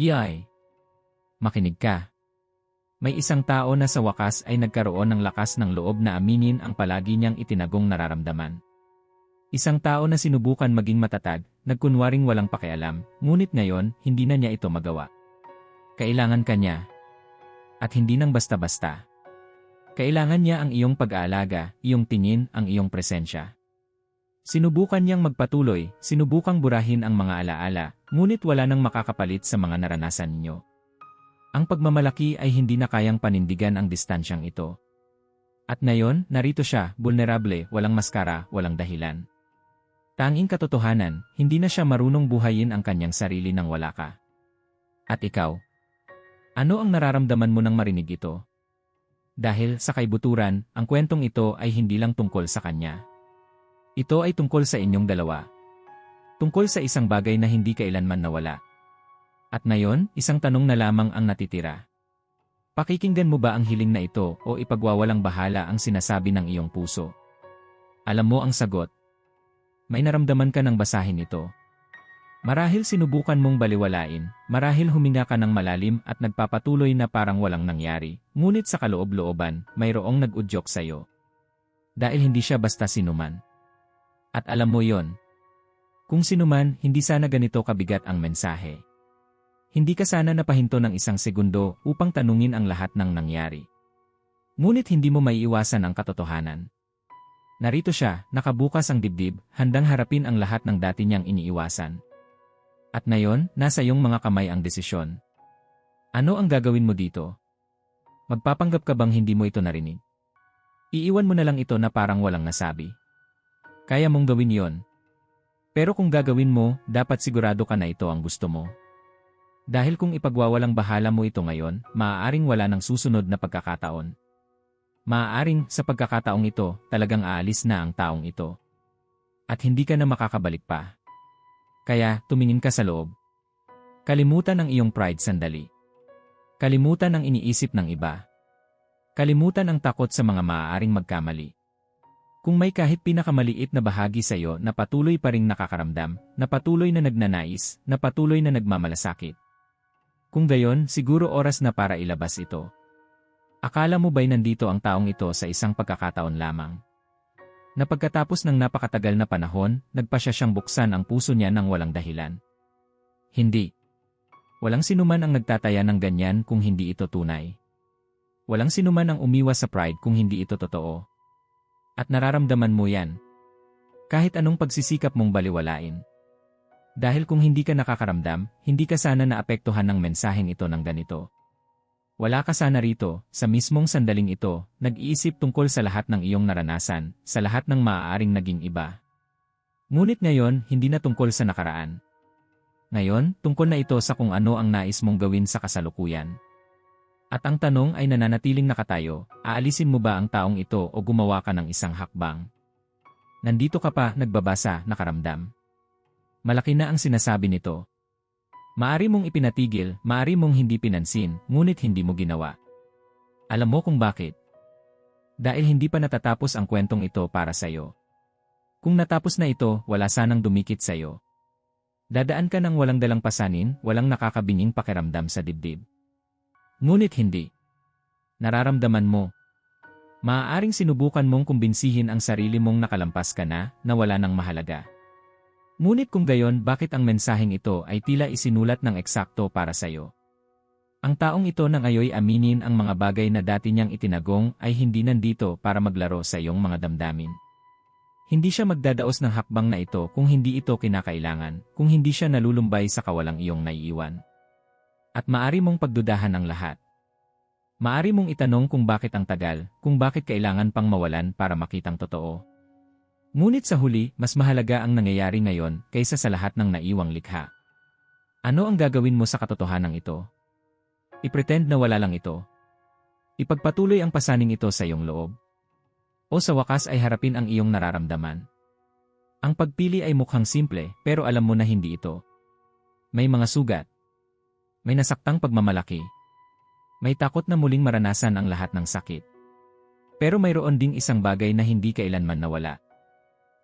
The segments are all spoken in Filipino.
Yay! Makinig ka. May isang tao na sa wakas ay nagkaroon ng lakas ng loob na aminin ang palagi niyang itinagong nararamdaman. Isang tao na sinubukan maging matatag, nagkunwaring walang pakialam, ngunit ngayon, hindi na niya ito magawa. Kailangan ka niya. At hindi nang basta-basta. Kailangan niya ang iyong pag-aalaga, iyong tingin, ang iyong presensya. Sinubukan niyang magpatuloy, sinubukang burahin ang mga alaala, ngunit wala nang makakapalit sa mga naranasan niyo. Ang pagmamalaki ay hindi na kayang panindigan ang distansyang ito. At ngayon, narito siya, vulnerable, walang maskara, walang dahilan. Tanging katotohanan, hindi na siya marunong buhayin ang kanyang sarili nang wala ka. At ikaw? Ano ang nararamdaman mo nang marinig ito? Dahil sa kaibuturan, ang kwentong ito ay hindi lang tungkol sa kanya. Ito ay tungkol sa inyong dalawa. Tungkol sa isang bagay na hindi kailanman nawala. At ngayon, isang tanong na lamang ang natitira. Pakikinggan mo ba ang hiling na ito o ipagwawalang bahala ang sinasabi ng iyong puso? Alam mo ang sagot. May naramdaman ka ng basahin ito. Marahil sinubukan mong baliwalain, marahil huminga ka ng malalim at nagpapatuloy na parang walang nangyari, ngunit sa kaloob-looban, mayroong nag-udyok sa'yo. Dahil hindi siya basta sinuman. At alam mo yon. Kung sinuman, hindi sana ganito kabigat ang mensahe. Hindi ka sana napahinto ng isang segundo upang tanungin ang lahat ng nangyari. Ngunit hindi mo maiiwasan ang katotohanan. Narito siya, nakabukas ang dibdib, handang harapin ang lahat ng dati niyang iniiwasan. At ngayon, nasa iyong mga kamay ang desisyon. Ano ang gagawin mo dito? Magpapanggap ka bang hindi mo ito narinig? Iiwan mo na lang ito na parang walang nasabi. Kaya mong gawin yon. Pero kung gagawin mo, dapat sigurado ka na ito ang gusto mo. Dahil kung ipagwawalang bahala mo ito ngayon, maaaring wala ng susunod na pagkakataon. Maaaring, sa pagkakataong ito, talagang aalis na ang taong ito. At hindi ka na makakabalik pa. Kaya, tumingin ka sa loob. Kalimutan ang iyong pride sandali. Kalimutan ang iniisip ng iba. Kalimutan ang takot sa mga maaaring magkamali. Kung may kahit pinakamaliit na bahagi sa iyo na patuloy pa ring nakakaramdam, na patuloy na nagnanais, na patuloy na nagmamalasakit, kung gayon, siguro oras na para ilabas ito. Akala mo ba'y nandito ang taong ito sa isang pagkakataon lamang? Na pagkatapos ng napakatagal na panahon, nagpa siya siyang buksan ang puso niya ng walang dahilan. Hindi. Walang sinuman ang nagtataya ng ganyan kung hindi ito tunay. Walang sinuman ang umiwas sa pride kung hindi ito totoo. At nararamdaman mo yan. Kahit anong pagsisikap mong baliwalain. Dahil kung hindi ka nakakaramdam, hindi ka sana naapektuhan ng mensaheng ito ng ganito. Wala ka sana rito, sa mismong sandaling ito, nag-iisip tungkol sa lahat ng iyong naranasan, sa lahat ng maaaring naging iba. Ngunit ngayon, hindi na tungkol sa nakaraan. Ngayon, tungkol na ito sa kung ano ang nais mong gawin sa kasalukuyan. At ang tanong ay nananatiling nakatayo, aalisin mo ba ang taong ito o gumawa ka ng isang hakbang? Nandito ka pa, nagbabasa, nakaramdam. Malaki na ang sinasabi nito. Maari mong ipinatigil, maari mong hindi pinansin, ngunit hindi mo ginawa. Alam mo kung bakit? Dahil hindi pa natatapos ang kwentong ito para sa'yo. Kung natapos na ito, wala sanang dumikit sa'yo. Dadaan ka ng walang dalang pasanin, walang nakakabinging pakiramdam sa dibdib. Ngunit hindi. Nararamdaman mo. Maaaring sinubukan mong kumbinsihin ang sarili mong nakalampas ka na, na wala nang mahalaga. Ngunit kung gayon bakit ang mensaheng ito ay tila isinulat ng eksakto para sa iyo? Ang taong ito nang ayoy aminin ang mga bagay na dati niyang itinagong ay hindi nandito para maglaro sa iyong mga damdamin. Hindi siya magdadaos ng hakbang na ito kung hindi ito kinakailangan, kung hindi siya nalulumbay sa kawalang iyong naiiwan. At maari mong pagdudahan ang lahat. Maari mong itanong kung bakit ang tagal, kung bakit kailangan pang mawalan para makitang totoo. Ngunit sa huli, mas mahalaga ang nangyayari ngayon kaysa sa lahat ng naiwang likha. Ano ang gagawin mo sa katotohanan ito? I-pretend na wala lang ito. Ipagpatuloy ang pasaning ito sa iyong loob. O sa wakas ay harapin ang iyong nararamdaman. Ang pagpili ay mukhang simple pero alam mo na hindi ito. May mga sugat. May nasaktang pagmamalaki. May takot na muling maranasan ang lahat ng sakit. Pero mayroon ding isang bagay na hindi kailanman nawala.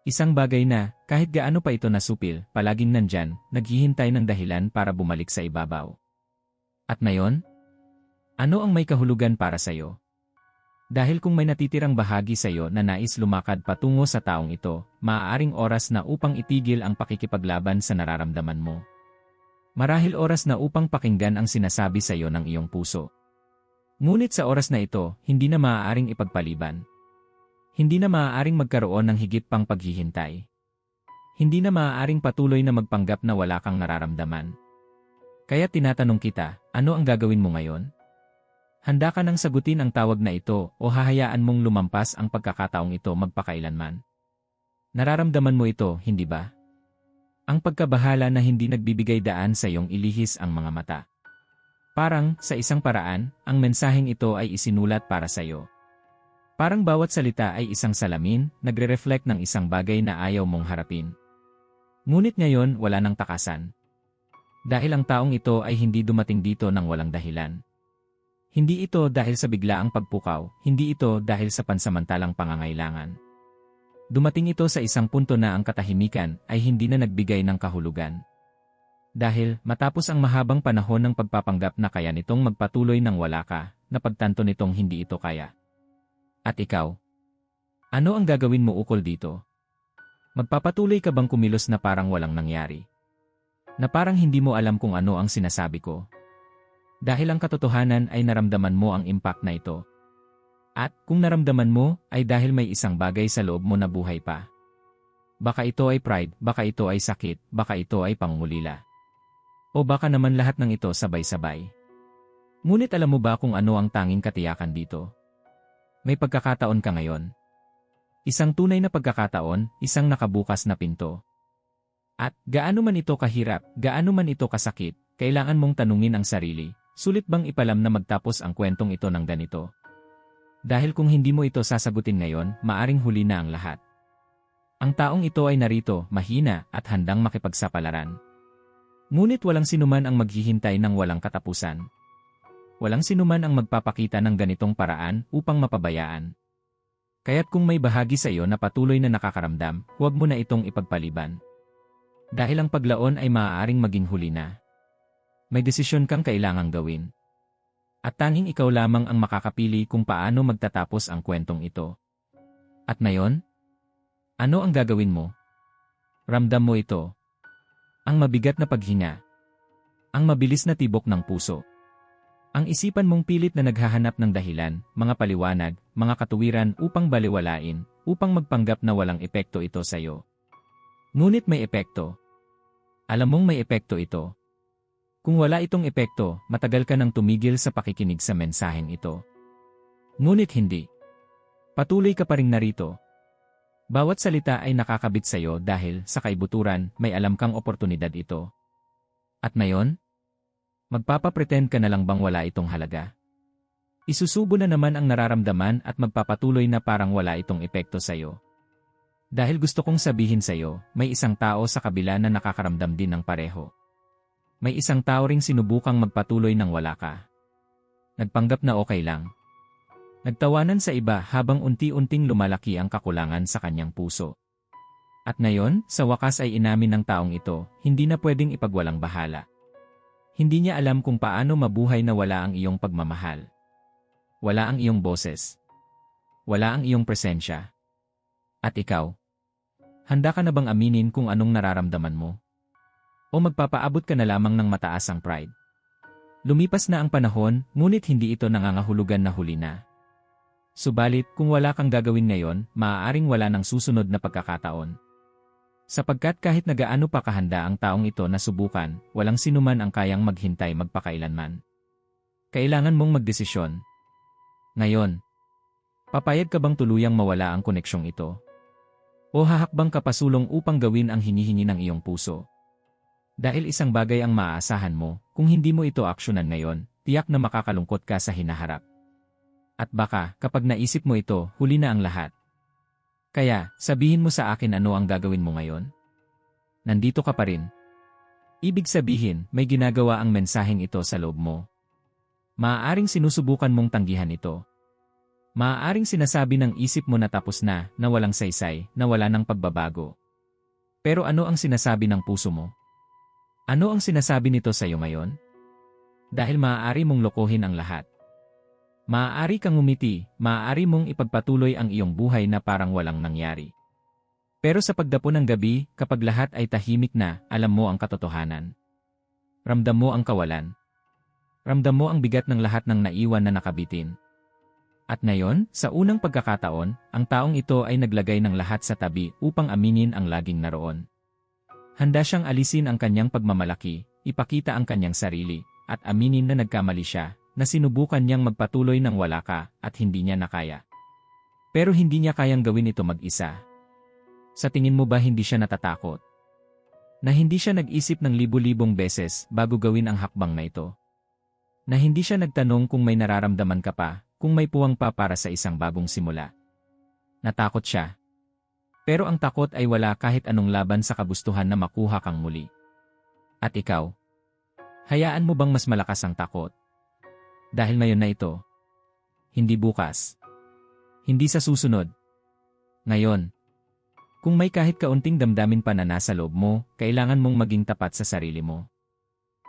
Isang bagay na, kahit gaano pa ito nasupil, palaging nandyan, naghihintay ng dahilan para bumalik sa ibabaw. At ngayon? Ano ang may kahulugan para sa'yo? Dahil kung may natitirang bahagi sa'yo na nais lumakad patungo sa taong ito, maaaring oras na upang itigil ang pakikipaglaban sa nararamdaman mo. Marahil oras na upang pakinggan ang sinasabi sa'yo ng iyong puso. Ngunit sa oras na ito, hindi na maaaring ipagpaliban. Hindi na maaaring magkaroon ng higit pang paghihintay. Hindi na maaaring patuloy na magpanggap na wala kang nararamdaman. Kaya tinatanong kita, ano ang gagawin mo ngayon? Handa ka nang sagutin ang tawag na ito o hahayaan mong lumampas ang pagkakataong ito magpakailanman. Nararamdaman mo ito, hindi ba? Ang pagkabahala na hindi nagbibigay daan sa iyong ilihis ang mga mata. Parang, sa isang paraan, ang mensaheng ito ay isinulat para sa iyo. Parang bawat salita ay isang salamin, nagre-reflect ng isang bagay na ayaw mong harapin. Ngunit ngayon wala nang takasan. Dahil ang taong ito ay hindi dumating dito ng walang dahilan. Hindi ito dahil sa biglaang pagpukaw, hindi ito dahil sa pansamantalang pangangailangan. Dumating ito sa isang punto na ang katahimikan ay hindi na nagbigay ng kahulugan. Dahil matapos ang mahabang panahon ng pagpapanggap na kaya nitong magpatuloy ng wala ka, napagtanto nitong hindi ito kaya. At ikaw? Ano ang gagawin mo ukol dito? Magpapatuloy ka bang kumilos na parang walang nangyari? Na parang hindi mo alam kung ano ang sinasabi ko? Dahil ang katotohanan ay naramdaman mo ang impact na ito. At kung naramdaman mo, ay dahil may isang bagay sa loob mo na buhay pa. Baka ito ay pride, baka ito ay sakit, baka ito ay pangulila. O baka naman lahat ng ito sabay-sabay. Ngunit alam mo ba kung ano ang tanging katiyakan dito? May pagkakataon ka ngayon. Isang tunay na pagkakataon, isang nakabukas na pinto. At gaano man ito kahirap, gaano man ito kasakit, kailangan mong tanungin ang sarili, Sulit bang ipalam na magtapos ang kwentong ito ng ganito? Dahil kung hindi mo ito sasagutin ngayon, maaring huli na ang lahat. Ang taong ito ay narito, mahina, at handang makipagsapalaran. Ngunit walang sinuman ang maghihintay ng walang katapusan. Walang sinuman ang magpapakita ng ganitong paraan upang mapabayaan. Kaya't kung may bahagi sa iyo na patuloy na nakakaramdam, huwag mo na itong ipagpaliban. Dahil ang paglaon ay maaaring maging huli na. May desisyon kang kailangang gawin. At tanging ikaw lamang ang makakapili kung paano magtatapos ang kwentong ito. At ngayon? Ano ang gagawin mo? Ramdam mo ito. Ang mabigat na paghinga. Ang mabilis na tibok ng puso. Ang isipan mong pilit na naghahanap ng dahilan, mga paliwanag, mga katuwiran upang baliwalain, upang magpanggap na walang epekto ito sa iyo. Ngunit may epekto. Alam mong may epekto ito. Kung wala itong epekto, matagal ka nang tumigil sa pakikinig sa mensaheng ito. Ngunit hindi. Patuloy ka pa rin narito. Bawat salita ay nakakabit sa iyo dahil sa kaibuturan may alam kang oportunidad ito. At ngayon? Magpapapretend ka na lang bang wala itong halaga? Isusubo na naman ang nararamdaman at magpapatuloy na parang wala itong epekto sa iyo. Dahil gusto kong sabihin sa iyo, may isang tao sa kabila na nakakaramdam din ng pareho. May isang tao ring sinubukang magpatuloy ng wala ka. Nagpanggap na okay lang. Nagtawanan sa iba habang unti-unting lumalaki ang kakulangan sa kanyang puso. At ngayon, sa wakas ay inamin ng taong ito, hindi na pwedeng ipagwalang bahala. Hindi niya alam kung paano mabuhay na wala ang iyong pagmamahal. Wala ang iyong boses. Wala ang iyong presensya. At ikaw? Handa ka na bang aminin kung anong nararamdaman mo? O magpapaabot ka na lamang ng mataas ang pride. Lumipas na ang panahon, ngunit hindi ito nangangahulugan na huli na. Subalit, kung wala kang gagawin ngayon, maaaring wala ng susunod na pagkakataon. Sapagkat kahit nagaano pa kahanda ang taong ito na subukan, walang sinuman ang kayang maghintay magpakailanman. Kailangan mong magdesisyon. Ngayon, papayag ka bang tuluyang mawala ang koneksyong ito? O hahakbang ka pasulong upang gawin ang hinihingi ng iyong puso? Dahil isang bagay ang maaasahan mo, kung hindi mo ito aksyonan ngayon, tiyak na makakalungkot ka sa hinaharap. At baka, kapag naisip mo ito, huli na ang lahat. Kaya, sabihin mo sa akin ano ang gagawin mo ngayon? Nandito ka pa rin. Ibig sabihin, may ginagawa ang mensaheng ito sa loob mo. Maaaring sinusubukan mong tanggihan ito. Maaaring sinasabi ng isip mo na tapos na, na walang saysay, na wala ng pagbabago. Pero ano ang sinasabi ng puso mo? Ano ang sinasabi nito sa iyo ngayon? Dahil maaari mong lokohin ang lahat. Maaari kang umiti, maaari mong ipagpatuloy ang iyong buhay na parang walang nangyari. Pero sa pagdapo ng gabi, kapag lahat ay tahimik na, alam mo ang katotohanan. Ramdam mo ang kawalan. Ramdam mo ang bigat ng lahat ng naiwan na nakabitin. At ngayon, sa unang pagkakataon, ang taong ito ay naglagay ng lahat sa tabi upang aminin ang laging naroon. Handa siyang alisin ang kanyang pagmamalaki, ipakita ang kanyang sarili, at aminin na nagkamali siya, na sinubukan niyang magpatuloy ng wala ka at hindi niya nakaya. Pero hindi niya kayang gawin ito mag-isa. Sa tingin mo ba hindi siya natatakot? Na hindi siya nag-isip ng libu-libong beses bago gawin ang hakbang na ito? Na hindi siya nagtanong kung may nararamdaman ka pa, kung may puwang pa para sa isang bagong simula. Natakot siya. Pero ang takot ay wala kahit anong laban sa kagustuhan na makuha kang muli. At ikaw? Hayaan mo bang mas malakas ang takot? Dahil ngayon na ito. Hindi bukas. Hindi sa susunod. Ngayon. Kung may kahit kaunting damdamin pa na nasa loob mo, kailangan mong maging tapat sa sarili mo.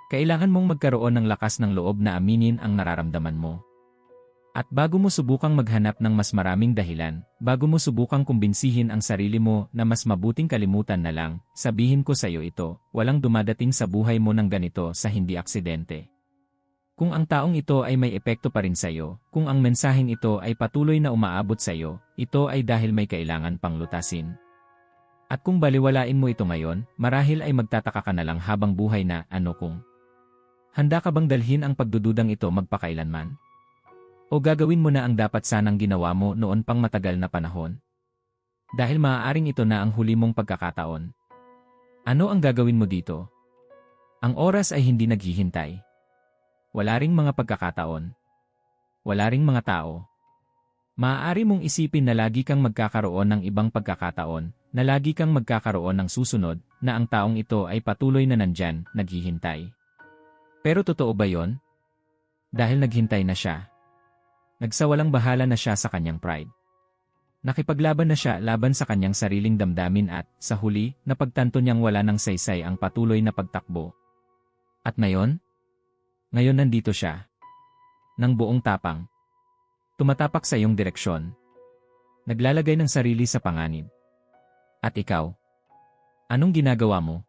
Kailangan mong magkaroon ng lakas ng loob na aminin ang nararamdaman mo. At bago mo subukang maghanap ng mas maraming dahilan, bago mo subukang kumbinsihin ang sarili mo na mas mabuting kalimutan na lang, sabihin ko sa iyo ito, walang dumadating sa buhay mo ng ganito sa hindi aksidente. Kung ang taong ito ay may epekto pa rin sa iyo, kung ang mensaheng ito ay patuloy na umaabot sa iyo, ito ay dahil may kailangan pang lutasin. At kung baliwalain mo ito ngayon, marahil ay magtataka ka na lang habang buhay na ano kung. Handa ka bang dalhin ang pagdududang ito magpakailanman? O gagawin mo na ang dapat sanang ginawa mo noon pang matagal na panahon? Dahil maaaring ito na ang huli mong pagkakataon. Ano ang gagawin mo dito? Ang oras ay hindi naghihintay. Wala ring mga pagkakataon. Wala ring mga tao. Maaari mong isipin na lagi kang magkakaroon ng ibang pagkakataon, na lagi kang magkakaroon ng susunod, na ang taong ito ay patuloy na nandyan, naghihintay. Pero totoo ba yon? Dahil naghintay na siya. Nagsawalang bahala na siya sa kanyang pride. Nakipaglaban na siya laban sa kanyang sariling damdamin at, sa huli, napagtanto niyang wala ng saysay ang patuloy na pagtakbo. At ngayon? Ngayon nandito siya. Nang buong tapang. Tumatapak sa iyong direksyon. Naglalagay ng sarili sa panganib. At ikaw? Anong ginagawa mo?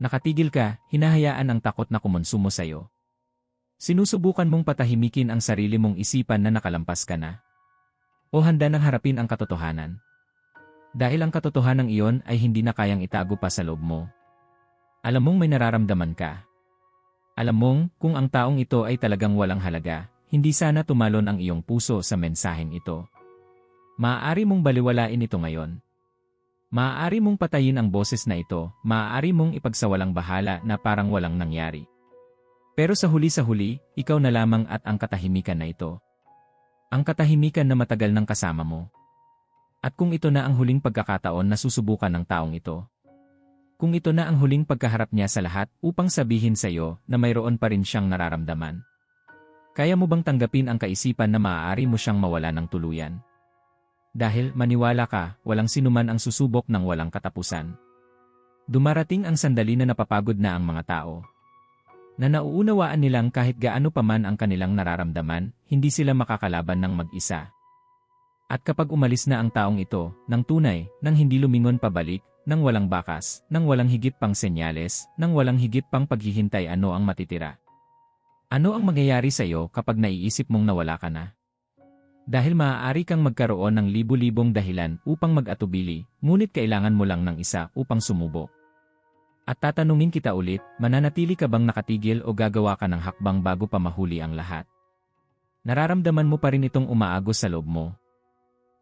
Nakatigil ka, hinahayaan ang takot na kumonsumo sa iyo. Sinusubukan mong patahimikin ang sarili mong isipan na nakalampas ka na. O handa nang harapin ang katotohanan. Dahil ang katotohanan iyon ay hindi na kayang itago pa sa loob mo. Alam mong may nararamdaman ka. Alam mong kung ang taong ito ay talagang walang halaga, hindi sana tumalon ang iyong puso sa mensaheng ito. Maaari mong baliwalain ito ngayon. Maaari mong patayin ang boses na ito, maaari mong ipagsawalang bahala na parang walang nangyari. Pero sa huli sa huli, ikaw na lamang at ang katahimikan na ito. Ang katahimikan na matagal nang kasama mo. At kung ito na ang huling pagkakataon na susubukan ng taong ito. Kung ito na ang huling pagkaharap niya sa lahat upang sabihin sa iyo na mayroon pa rin siyang nararamdaman. Kaya mo bang tanggapin ang kaisipan na maaari mo siyang mawala ng tuluyan? Dahil maniwala ka, walang sinuman ang susubok ng walang katapusan. Dumarating ang sandali na napapagod na ang mga tao, na nauunawaan nilang kahit gaano pa man ang kanilang nararamdaman, hindi sila makakalaban ng mag-isa. At kapag umalis na ang taong ito, ng tunay, nang hindi lumingon pabalik, nang walang bakas, nang walang higit pang senyales, nang walang higit pang paghihintay ano ang matitira. Ano ang mangyayari sa iyo kapag naiisip mong nawala ka na? Dahil maaari kang magkaroon ng libu-libong dahilan upang mag-atubili, ngunit kailangan mo lang ng isa upang sumubok. At tatanungin kita ulit, mananatili ka bang nakatigil o gagawa ka ng hakbang bago pa mahuli ang lahat? Nararamdaman mo pa rin itong umaagos sa loob mo.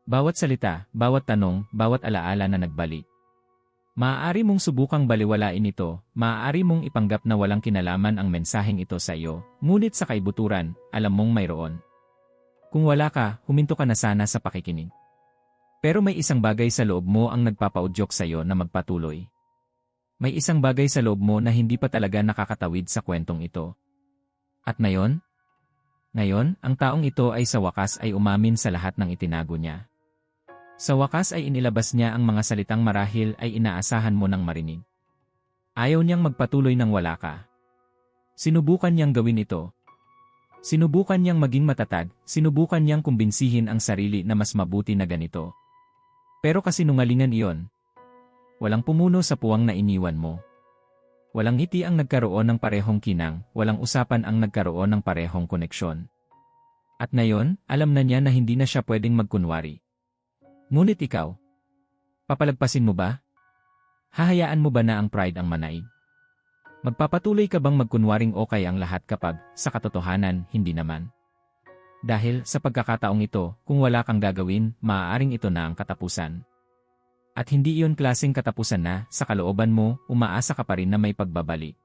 Bawat salita, bawat tanong, bawat alaala na nagbalik. Maaari mong subukang baliwalain ito, maaari mong ipanggap na walang kinalaman ang mensaheng ito sa iyo, ngunit sa kaibuturan, alam mong mayroon. Kung wala ka, huminto ka na sana sa pakikinig. Pero may isang bagay sa loob mo ang nagpapaudyok sa iyo na magpatuloy. May isang bagay sa loob mo na hindi pa talaga nakakatawid sa kwentong ito. At ngayon? Ngayon, ang taong ito ay sa wakas ay umamin sa lahat ng itinago niya. Sa wakas ay inilabas niya ang mga salitang marahil ay inaasahan mo ng marinig. Ayaw niyang magpatuloy ng wala ka. Sinubukan niyang gawin ito. Sinubukan niyang maging matatag, sinubukan niyang kumbinsihin ang sarili na mas mabuti na ganito. Pero kasinungalingan iyon. Walang pumuno sa puwang na iniwan mo. Walang ngiti ang nagkaroon ng parehong kinang, walang usapan ang nagkaroon ng parehong koneksyon. At ngayon, alam na niya na hindi na siya pwedeng magkunwari. Ngunit ikaw, papalagpasin mo ba? Hahayaan mo ba na ang pride ang manaig? Magpapatuloy ka bang magkunwaring okay ang lahat kapag, sa katotohanan, hindi naman? Dahil, sa pagkakataong ito, kung wala kang gagawin, maaaring ito na ang katapusan. At hindi iyon klaseng katapusan na, sa kalooban mo, umaasa ka pa rin na may pagbabalik.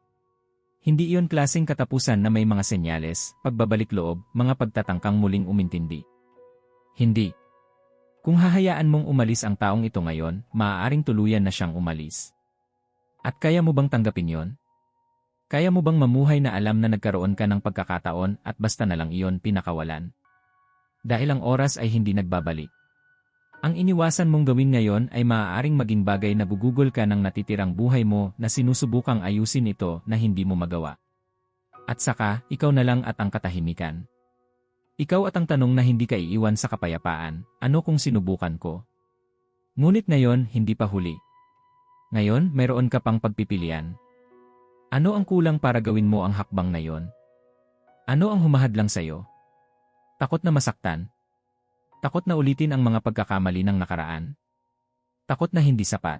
Hindi iyon klaseng katapusan na may mga senyales, pagbabalik loob, mga pagtatangkang muling umintindi. Hindi. Kung hahayaan mong umalis ang taong ito ngayon, maaaring tuluyan na siyang umalis. At kaya mo bang tanggapin yon? Kaya mo bang mamuhay na alam na nagkaroon ka ng pagkakataon at basta na lang iyon pinakawalan? Dahil ang oras ay hindi nagbabalik. Ang iniwasan mong gawin ngayon ay maaaring maging bagay na gugugol ka ng natitirang buhay mo na sinusubukang ayusin ito na hindi mo magawa. At saka, ikaw na lang at ang katahimikan. Ikaw at ang tanong na hindi ka iiwan sa kapayapaan, ano kung sinubukan ko? Ngunit ngayon, hindi pa huli. Ngayon, mayroon ka pang pagpipilian. Ano ang kulang para gawin mo ang hakbang na yon? Ano ang humahad lang sa'yo? Takot na masaktan? Takot na ulitin ang mga pagkakamali ng nakaraan? Takot na hindi sapat?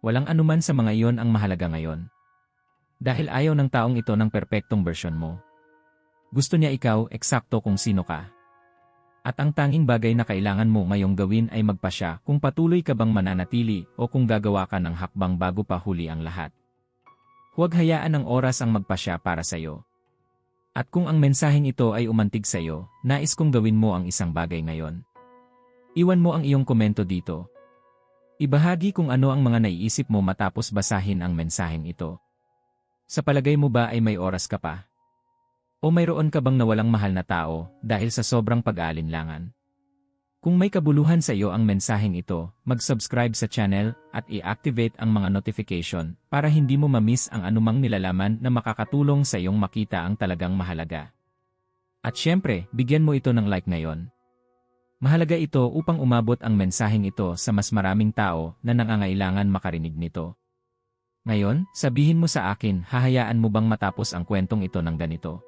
Walang anuman sa mga iyon ang mahalaga ngayon. Dahil ayaw ng taong ito ng perpektong version mo. Gusto niya ikaw eksakto kung sino ka. At ang tanging bagay na kailangan mo ngayong gawin ay magpasya kung patuloy ka bang mananatili o kung gagawa ka ng hakbang bago pa huli ang lahat. Huwag hayaan ng oras ang magpasya para sa iyo. At kung ang mensaheng ito ay umantig sa iyo, nais kong gawin mo ang isang bagay ngayon. Iwan mo ang iyong komento dito. Ibahagi kung ano ang mga naiisip mo matapos basahin ang mensaheng ito. Sa palagay mo ba ay may oras ka pa? O mayroon ka bang nawalang mahal na tao dahil sa sobrang pag-aalinlangan? Kung may kabuluhan sa iyo ang mensaheng ito, mag-subscribe sa channel at i-activate ang mga notification para hindi mo ma-miss ang anumang nilalaman na makakatulong sa iyong makita ang talagang mahalaga. At syempre, bigyan mo ito ng like ngayon. Mahalaga ito upang umabot ang mensaheng ito sa mas maraming tao na nangangailangan makarinig nito. Ngayon, sabihin mo sa akin, hahayaan mo bang matapos ang kwentong ito ng ganito?